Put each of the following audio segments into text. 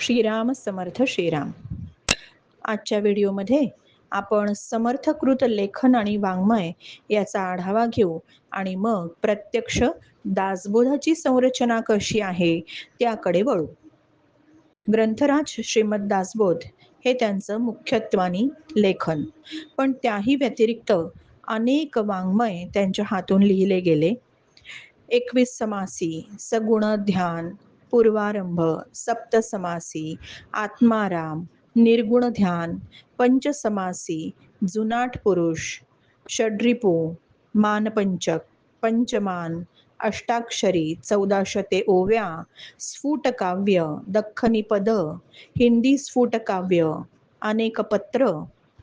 श्रीराम समर्थ श्रीराम. आजच्या व्हिडिओमध्ये आपण समर्थकृत लेखन आणि वाङ्मय याचा आढावा घेऊ आणि मग प्रत्यक्ष दासबोधाची संरचना कशी आहे त्याकडे वळू. ग्रंथराज श्रीमद दासबोध हे त्यांचं मुख्यत्वानी लेखन. पण त्याही व्यतिरिक्त अनेक वाङ्मय त्यांच्या हातून लिहिले गेले. एकवीस समासी सगुण ध्यान पूर्वारंभ सप्तसमासी आत्माराम निर्गुण ध्यान पंचसमासी जुनाट पुरुष षड्रिपू मानपंचक पंचमान अष्टाक्षरी चौदाशते ओव्या स्फुटकाव्य दख्खनी पद हिंदी स्फुटकाव्य अनेक पत्र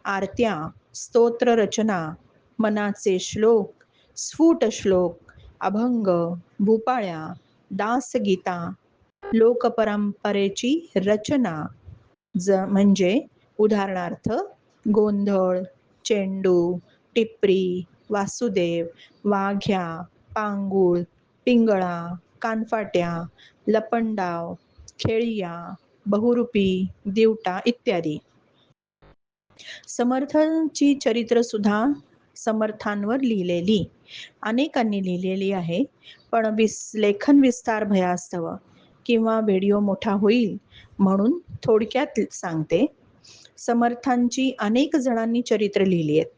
आरत्या स्तोत्र रचना मनाचे श्लोक स्फुट श्लोक अभंग भूपाळ्या दासगीता लोकपरंपरेची रचना ज म्हणजे उदाहरणार्थ गोंधळ चेंडू टिपरी वासुदेव वाघ्या पांगुळ पिंगळा कानफाट्या लपंडाव खेळिया बहुरूपी दिवटा इत्यादी. समर्थांची चरित्र सुद्धा समर्थांवर लिहिलेली अनेकांनी लिहिलेली आहे पण विस लेखन विस्तार भयास्तव. किंवा व्हिडिओ मोठा होईल म्हणून थोडक्यात सांगते. समर्थांची अनेक जणांनी चरित्र लिहिली आहेत.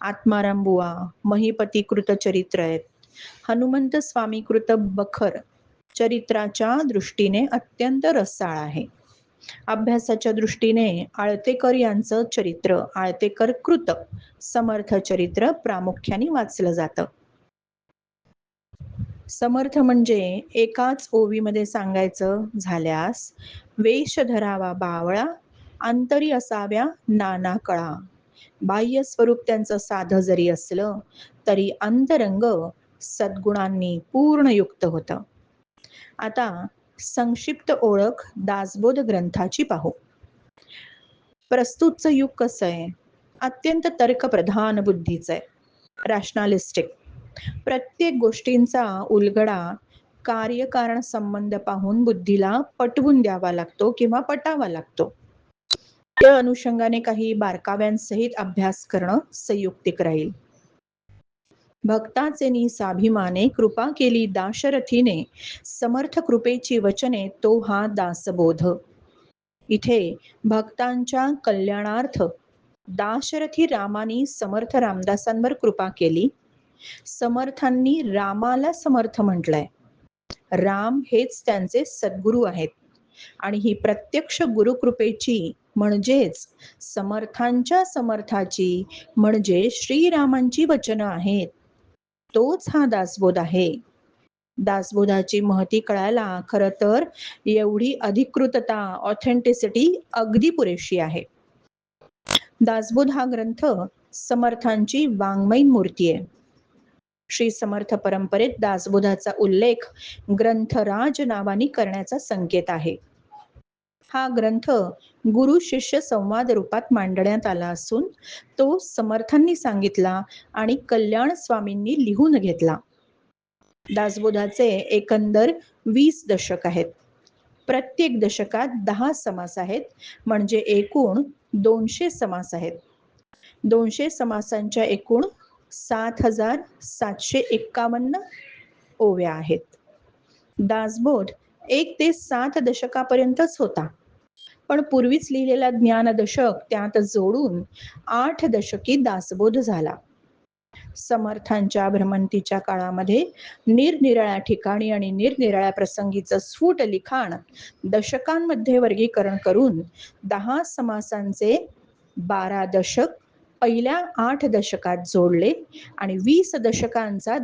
आत्माराम बुवा महिपती कृत चरित्र आहेत. हनुमंत स्वामी कृत बखर चरित्राच्या दृष्टीने अत्यंत रसाळ आहे. अभ्यासाच्या दृष्टीने आळतेकर यांचं चरित्र आळतेकर कृत समर्थ चरित्र प्रामुख्याने वाचलं जातं. समर्थ म्हणजे एकाच ओवीमध्ये सांगायचं झाल्यास वेश धरावा बावळा अंतरी असाव्या नाना कळा. बाह्य स्वरूप त्यांचं साधं जरी असलं तरी अंतरंग सद्गुणांनी पूर्ण युक्त होतं. आता संक्षिप्त ओळख दासबोध ग्रंथाची पाहू. प्रस्तुतचं युग कसं आहे? अत्यंत तर्कप्रधान बुद्धीचं आहे. रॅशनॅलिस्टिक प्रत्येक गोष्टींचा उलगडा कार्यकारण संबंध पाहून बुद्धीला पटवून द्यावा लागतो किंवा पटावा लागतो. त्या अनुषंगाने काही बारकाव्यांसहित अभ्यास करणं संयुक्तिक राहील. भक्ताचे निसाभिमाने कृपा केली दाशरथीने समर्थ कृपेची वचने तो हा दासबोध. इथे भक्तांच्या कल्याणार्थ दाशरथी रामानी समर्थ रामदासांवर कृपा केली. समर्थांनी रामाला समर्थ म्हटलंय. राम हेच त्यांचे सद्गुरू आहेत. आणि ही प्रत्यक्ष गुरुकृपेची म्हणजेच समर्थांच्या समर्थाची म्हणजे श्रीरामांची वचनं आहेत. तोच हा दासबोध आहे. दासबोधाची महती कळायला खर तर एवढी अधिकृतता ऑथेंटिसिटी अगदी पुरेशी आहे. दासबोध हा ग्रंथ समर्थांची वाङ्मयीन मूर्ती आहे. श्री समर्थ परंपरेत दासबोधाचा उल्लेख ग्रंथराज नावानी करण्याचा संकेत आहे. हा ग्रंथ गुरु शिष्य संवाद रूपात मांडण्यात आला असून तो समर्थांनी सांगितला आणि कल्याण स्वामींनी लिहून घेतला. दासबोधाचे एकंदर वीस दशक आहेत. प्रत्येक दशकात दहा समास आहेत म्हणजे एकूण दोनशे समास आहेत. दोनशे समासांच्या एकूण सात हजार सातशे एक्कावन्न ओव्या आहेत. दासबोध एक ते सात दशकापर्यंतच होता. पण पूर्वीच लिहिलेला ज्ञान दशक त्यात जोडून आठ दशकी दासबोध झाला. समर्थांच्या भ्रमंतीच्या काळामध्ये निरनिराळ्या ठिकाणी आणि निरनिराळ्या प्रसंगीचं स्फुट लिखाण दशकांमध्ये वर्गीकरण करून दहा समासांचे बारा दशक पहिल्या आठ दशकात जोडले आणि वीस दशकांचा